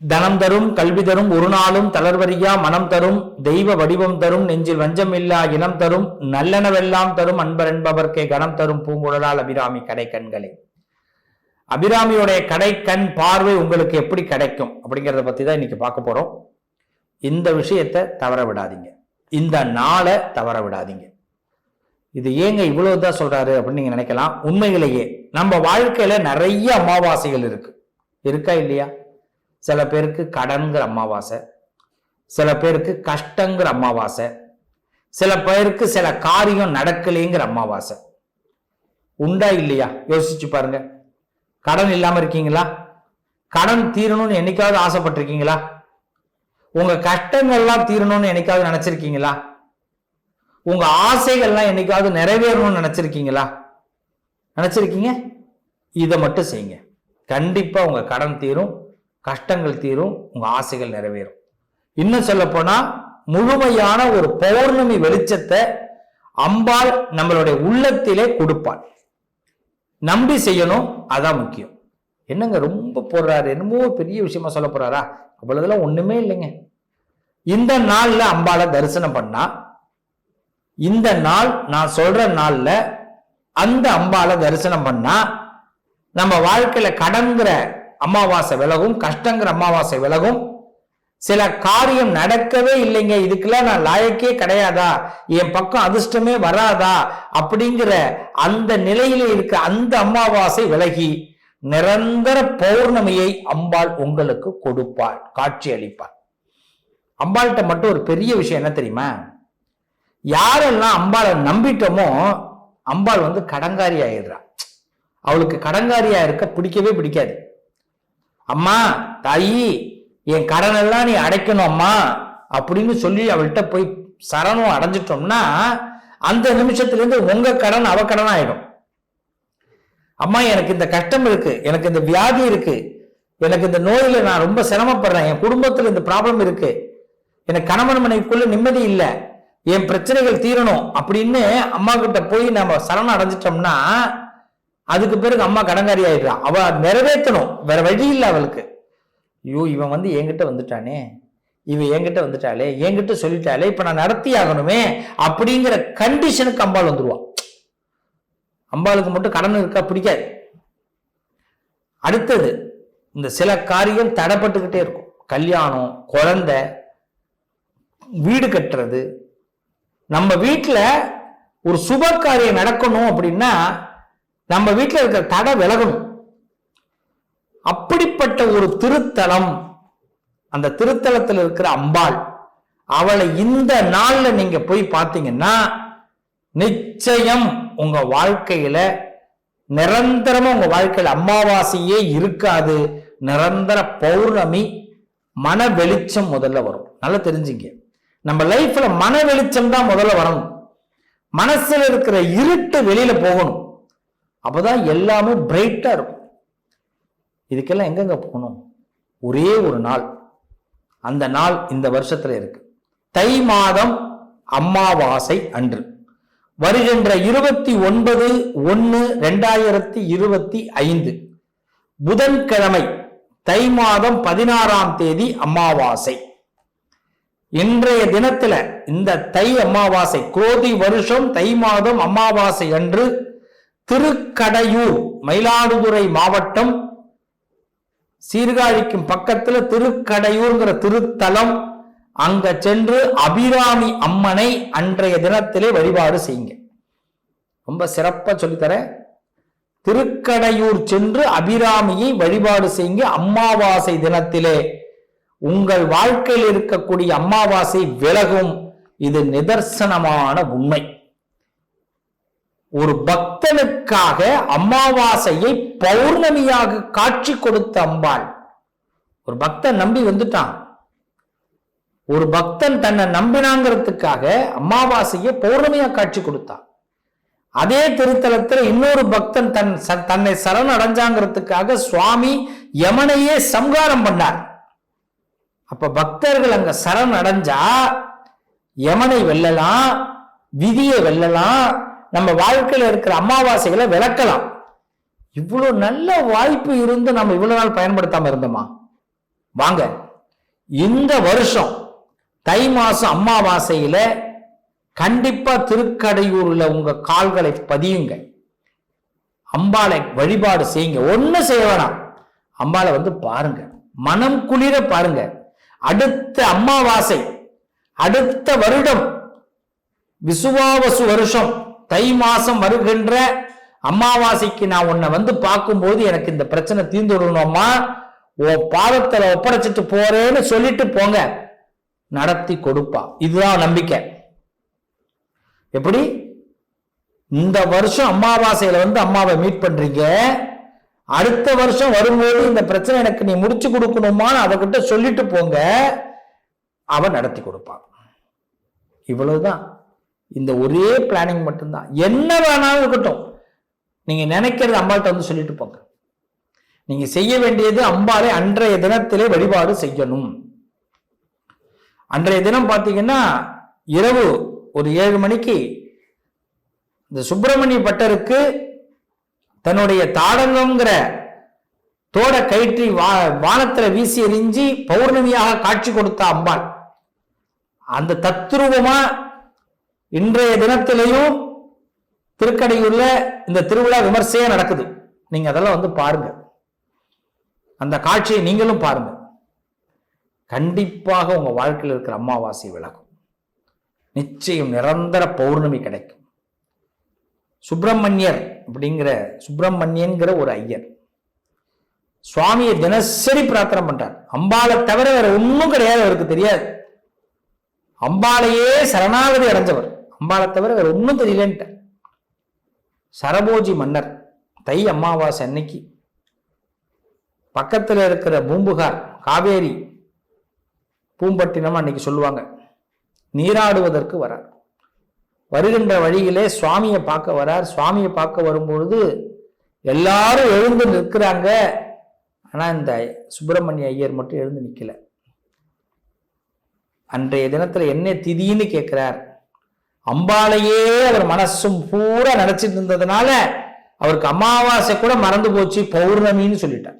தனம் தரும் கல்வி தரும் ஒரு நாளும் தளர்வரியா மனம் தரும் தெய்வ வடிவம் தரும் நெஞ்சில் வஞ்சம் இல்லா இனம் தரும் நல்லனவெல்லாம் தரும் அன்பர் என்பவர்க்கே கணம் தரும் பூங்குழலால் அபிராமி கடை கண்களே. அபிராமியோடைய கடை கண் பார்வை உங்களுக்கு எப்படி கிடைக்கும் அப்படிங்கிறத பத்தி தான் இன்னைக்கு பார்க்க போறோம். இந்த விஷயத்தை தவற விடாதீங்க. இந்த நாளை தவற விடாதீங்க. இது ஏங்க இவ்வளவுதான் சொல்றாரு அப்படின்னு நீங்க நினைக்கலாம். உண்மையிலேயே நம்ம வாழ்க்கையில நிறைய அமாவாசைகள் இருக்கு. இருக்கா இல்லையா? சில பேருக்கு கடன்கிற அமாவாசை சில பேருக்கு கஷ்டங்கிற அமாவாசை சில பேருக்கு சில காரியம் நடக்கலைங்கிற அமாவாசை. உண்டா இல்லையா? யோசிச்சு பாருங்க. கடன் இல்லாம இருக்கீங்களா? கடன் தீரணும்னு என்னைக்காவது ஆசைப்பட்டிருக்கீங்களா? உங்க கஷ்டங்கள்லாம் தீரணும்னு என்னைக்காவது நினைச்சிருக்கீங்களா? உங்க ஆசைகள்லாம் என்னைக்காவது நிறைவேறணும்னு நினைச்சிருக்கீங்களா? நினைச்சிருக்கீங்க? இதை மட்டும் செய்யுங்க. கண்டிப்பா உங்க கடன் தீரும். கஷ்டங்கள் தீரும் உங்க ஆசைகள் நிறைவேறும். இன்னும் சொல்லப்போனால் முழுமையான ஒரு பௌர்ணமி வெளிச்சத்தை அம்பாள் நம்மளுடைய உள்ளத்திலே கொடுப்பாள். நம்பி செய்யணும் அதான் முக்கியம். என்னங்க ரொம்ப போடுறாரு என்னமோ பெரிய விஷயமா சொல்ல போறாரா? அவ்வளவுதெல்லாம் ஒண்ணுமே இல்லைங்க. இந்த நாள்ல அம்பாளை தரிசனம் பண்ணா இந்த நாள் நான் சொல்ற நாள்ல அந்த அம்பாளை தரிசனம் பண்ணா நம்ம வாழ்க்கையில கடங்குற அமாவாசை விலகும் கஷ்டங்கிற அமாவாசை விலகும். சில காரியம் நடக்கவே இல்லைங்க. இதுக்கெல்லாம் நான் லாயக்கே கிடையாதா? என் பக்கம் அதிர்ஷ்டமே வராதா? அப்படிங்கிற அந்த நிலையில இருக்க அந்த அமாவாசை விலகி நிரந்தர பௌர்ணமியை அம்பாள் உங்களுக்கு கொடுப்பாள் காட்சி அளிப்பாள் அம்பாள்கிட்ட மட்டும் ஒரு பெரிய விஷயம் என்ன தெரியுமா? யாரெல்லாம் அம்பாளை நம்பிட்டோமோ அம்பாள் வந்து கடங்காரி ஆயிடுறா அவளுக்கு கடங்காரியா இருக்க பிடிக்கவே பிடிக்காது. அம்மா தாயி என் கடன் எல்லாம் நீ அடைக்கணும் அம்மா அப்படின்னு சொல்லி அவள்கிட்ட போய் சரணம் அடைஞ்சிட்டோம்னா அந்த நிமிஷத்துலேருந்து உங்க கடன் அவ கடன் ஆயிடும் அம்மா எனக்கு இந்த கஷ்டம் இருக்கு எனக்கு இந்த வியாதி இருக்கு எனக்கு இந்த நோயில நான் ரொம்ப சிரமப்படுறேன் என் குடும்பத்தில் இந்த ப்ராப்ளம் இருக்கு எனக்கு கணவன் மனைவிக்குள்ள நிம்மதி இல்லை என் பிரச்சனைகள் தீரணும் அப்படின்னு அம்மா கிட்ட போய் நம்ம சரணம் அடைஞ்சிட்டோம்னா அதுக்கு பிறகு அம்மா கடங்காரி ஆயிடுறான் அவ நிறைவேற்றணும். வேற வழி இல்லை அவளுக்கு. ஐயோ இவன் வந்து என்கிட்ட வந்துட்டானே. இவன் என்கிட்ட வந்துட்டாளே. என்கிட்ட சொல்லிட்டாளே. இப்ப நான் நடத்தி ஆகணுமே அப்படிங்கிற கண்டிஷனுக்கு அம்பாள் வந்துருவான் அம்பாளுக்கு மட்டும் கடன் இருக்கா? பிடிக்காது. அடுத்தது இந்த சில காரியம் தடைப்பட்டுக்கிட்டே இருக்கும். கல்யாணம் குழந்தை வீடு கட்டுறது. நம்ம வீட்டில் ஒரு சுப காரியம் நடக்கணும் அப்படின்னா நம்ம வீட்டில் இருக்கிற தடை விலகணும். அப்படிப்பட்ட ஒரு திருத்தலம் அந்த திருத்தலத்தில் இருக்கிற அம்பாள் அவளை இந்த நாள்ல நீங்க போய் பார்த்தீங்கன்னா நிச்சயம் உங்க வாழ்க்கையில நிரந்தரமா உங்க வாழ்க்கையில அமாவாசையே இருக்காது. நிரந்தர பௌர்ணமி மன வெளிச்சம் முதல்ல வரும். நல்லா தெரிஞ்சுங்க. நம்ம லைஃப்ல மன வெளிச்சம் தான் முதல்ல வரணும். மனசுல இருக்கிற இருட்டு வெளியில போகணும். அப்போதான் எல்லாமே பிரைட்டாக இருக்கும். இதுக்கெல்லாம் எங்கெங்க போகணும்? ஒரே ஒரு நாள். அந்த நாள் இந்த வருஷத்துல இருக்கு. தை மாதம் அமாவாசை அன்று. வருகின்ற இருபத்தி ஒன்பது ஒன்று ரெண்டாயிரத்தி இருபத்தி ஐந்து. புதன்கிழமை தை மாதம் பதினாறாம் தேதி அமாவாசை இன்றைய தினத்துல இந்த தை அமாவாசை குரோதி வருஷம் தை மாதம் அமாவாசை அன்று திருக்கடையூர் மயிலாடுதுறை மாவட்டம் சீர்காழிக்கும் பக்கத்துல திருக்கடையூர்ங்கிற திருத்தலம். அங்க சென்று அபிராமி அம்மனை அன்றைய தினத்திலே வழிபாடு செய்யுங்க. ரொம்ப சிறப்பா சொல்லித்தரேன். திருக்கடையூர் சென்று அபிராமியை வழிபாடு செய்யுங்க. அம்மாவாசை தினத்திலே உங்கள் வாழ்க்கையில் இருக்கக்கூடிய அம்மாவாசை விலகும். இது நிதர்சனமான உண்மை. ஒரு பக்தனுக்காக அமாவாசையை பௌர்ணமியாக காட்சி கொடுத்த அம்பாள். ஒரு பக்தன் நம்பி வந்துட்டான். ஒரு பக்தன் தன்னை நம்பினாங்கிறதுக்காக அமாவாசையை பௌர்ணமியா காட்சி கொடுத்தான். அதே திருத்தலத்தில் இன்னொரு பக்தன் தன் ச- தன்னை சரண் அடைஞ்சாங்கிறதுக்காக சுவாமி யமனையே சம்காரம் பண்ணார். அப்ப பக்தர்கள் அங்க சரண் அடைஞ்சா யமனை வெல்லலாம் விதியை வெல்லலாம் நம்ம வாழ்க்கையில் இருக்கிற அமாவாசைகளை விளக்கலாம். இவ்வளோ நல்ல வாய்ப்பு இருந்து நம்ம இவ்வளோ நாள் பயன்படுத்தாம இருந்தோமா? வாங்க. இந்த வருஷம் தை மாசம் அமாவாசையில கண்டிப்பா திருக்கடையூர்ல உங்க கால்களை பதியுங்க அம்பாளை வழிபாடு செய்யுங்க. ஒன்று செய்ய வேணாம். அம்பாளை வந்து பாருங்க. மனம் குளிர பாருங்க. அடுத்த அம்மாவாசை அடுத்த வருடம் விசுவாவசு வருஷம் தை மாசம் வருகின்ற அமாவாசைக்கு நான் உன்னை வந்து பார்க்கும்போது எனக்கு இந்த பிரச்சனை தீர்ந்து விடணுமா உன் பாதத்தில் ஒப்படைச்சிட்டு போறேன்னு சொல்லிட்டு போங்க. நடத்தி கொடுப்பா. இதுதான் நம்பிக்கை. எப்படி? இந்த வருஷம் அமாவாசையில வந்து அம்மாவை மீட் பண்றீங்க. அடுத்த வருஷம் வரும்போது இந்த பிரச்சனை எனக்கு நீ முடிச்சு கொடுக்கணுமான்னு அவகிட்ட சொல்லிட்டு போங்க. அவன் நடத்தி கொடுப்பான் இவ்வளவுதான். இந்த ஒரே பிளானிங் மட்டும்தான். என்ன வேணாலும் இருக்கட்டும். நீங்க நினைக்கிறது அம்பாள்கிட்ட வந்து சொல்லிட்டு போங்க. நீங்க செய்ய வேண்டியது அம்பாலை அன்றைய தினத்திலே வழிபாடு செய்யணும். அன்றைய தினம் பார்த்தீங்கன்னா இரவு ஒரு ஏழு மணிக்கு இந்த சுப்பிரமணிய பட்டருக்கு தன்னுடைய தாடங்கிற தோட கயிற்றி வா வானத்துல வீசி எறிஞ்சி பௌர்ணமியாக காட்சி கொடுத்த அம்பாள். அந்த தத்ரூபமா இன்றைய தினத்திலையும் திருக்கடையூர்ல இந்த திருவிழா விமர்சையா நடக்குது. நீங்க அதெல்லாம் வந்து பாருங்க. அந்த காட்சியை நீங்களும் பாருங்க. கண்டிப்பாக உங்க வாழ்க்கையில் இருக்கிற அமாவாசை விலகும் நிச்சயம் நிரந்தர பௌர்ணமி கிடைக்கும். சுப்பிரமணியர் அப்படிங்கிற சுப்பிரமணியன்கிற ஒரு ஐயர். சுவாமியை தினசரி பிரார்த்தனை பண்றார். அம்பாளை தவிர வேற ஒன்றும் கிடையாது அவருக்கு தெரியாது. அம்பாளையே சரணாகதி அடைஞ்சவர். அம்பாளை தவிர வேற ஒன்றும் தெரியலன்ட்ட. சரபோஜி மன்னர் தை அமாவாசை அன்னைக்கு. பக்கத்தில் இருக்கிற பூம்புகார் காவேரி பூம்பட்டினம் அன்னைக்கு சொல்லுவாங்க நீராடுவதற்கு வரார். வருகின்ற வழியிலே சுவாமியை பார்க்க வரார். சுவாமியை பார்க்க வரும்பொழுது எல்லாரும் எழுந்து நிற்கிறாங்க. ஆனால் இந்த சுப்பிரமணிய ஐயர் மட்டும் எழுந்து நிற்கல அன்றைய தினத்தில் என்ன திதின்னு கேட்குறார். அம்பாளையே அவர் மனசும் பூரா நினைச்சிட்டு இருந்ததுனால அவருக்கு அமாவாசை கூட மறந்து போச்சு பௌர்ணமின்னு சொல்லிட்டார்.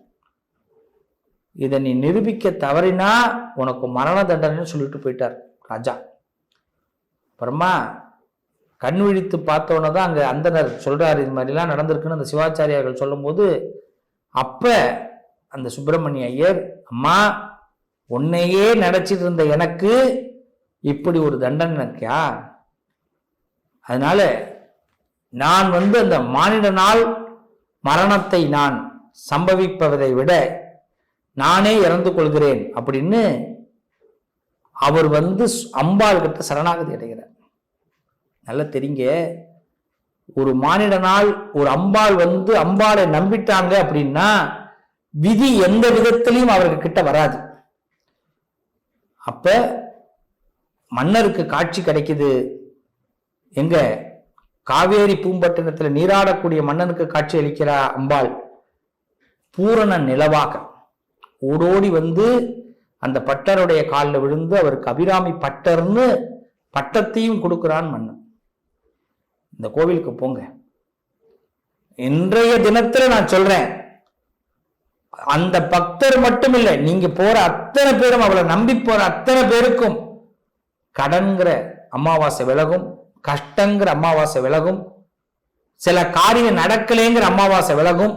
இதை நீ நிரூபிக்க தவறினா உனக்கு மரண தண்டனைன்னு சொல்லிட்டு போயிட்டார் ராஜா. அப்புறமா கண் விழித்து பார்த்தோன்னே தான் அங்கே அந்தனர் சொல்கிறார் இது மாதிரிலாம் நடந்திருக்குன்னு அந்த சிவாச்சாரியார்கள் சொல்லும்போது அப்போ அந்த சுப்பிரமணிய ஐயர் அம்மா உன்னையே நினச்சிட்டு இருந்த எனக்கு இப்படி ஒரு தண்டனை அதனால நான் வந்து அந்த மானிடனால் மரணத்தை நான் சம்பவிப்பதை விட நானே இறந்து கொள்கிறேன் அப்படின்னு அவர் வந்து அம்பாள் கிட்ட சரணாகதி அடைகிறார். நல்லா தெரியுங்க. ஒரு மானிடனால் ஒரு அம்பாள் வந்து அம்பாளை நம்பிட்டாங்க அப்படின்னா விதி எந்த விதத்திலையும் அவருக்கு கிட்ட வராது. அப்ப மன்னருக்கு காட்சி கிடைக்குது. எங்க? காவேரி பூம்பட்டினத்தில் நீராடக்கூடிய மன்னனுக்கு காட்சி அளிக்கிறா அம்பாள். பூரண நிலவாக. ஓடோடி வந்து அந்த பட்டருடைய காலில் விழுந்து அவருக்கு அபிராமி பட்டர்னு பட்டத்தையும் கொடுக்கிறான் மன்னன். இந்த கோவிலுக்கு போங்க. இன்றைய தினத்துல நான் சொல்றேன். அந்த பக்தர் மட்டும் இல்லை நீங்க போற அத்தனை பேரும் அவளை நம்பி போற அத்தனை பேருக்கும் கடன்கிற அமாவாசை விலகும். கஷ்டங்கிற அமாவாசை விலகும். சில காரியம் நடக்கலேங்கிற அமாவாசை விலகும்.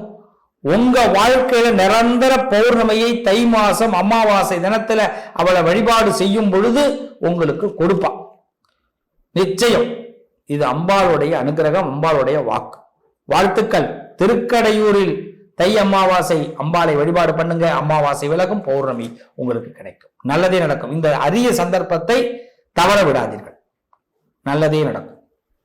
உங்க வாழ்க்கையில நிரந்தர பௌர்ணமியை தை மாசம் அமாவாசை தினத்துல அவளை வழிபாடு செய்யும் பொழுது உங்களுக்கு கொடுப்பான் நிச்சயம். இது அம்பாளுடைய அனுகிரகம் அம்பாளுடைய வாக்கு. வாழ்த்துக்கள். திருக்கடையூரில் தை அமாவாசை அம்பாளை வழிபாடு பண்ணுங்க. அமாவாசை விலகும் பௌர்ணமி உங்களுக்கு கிடைக்கும். நல்லதே நடக்கும். இந்த அரிய சந்தர்ப்பத்தை தவற விடாதீர்கள். நல்லதே நடக்கும்.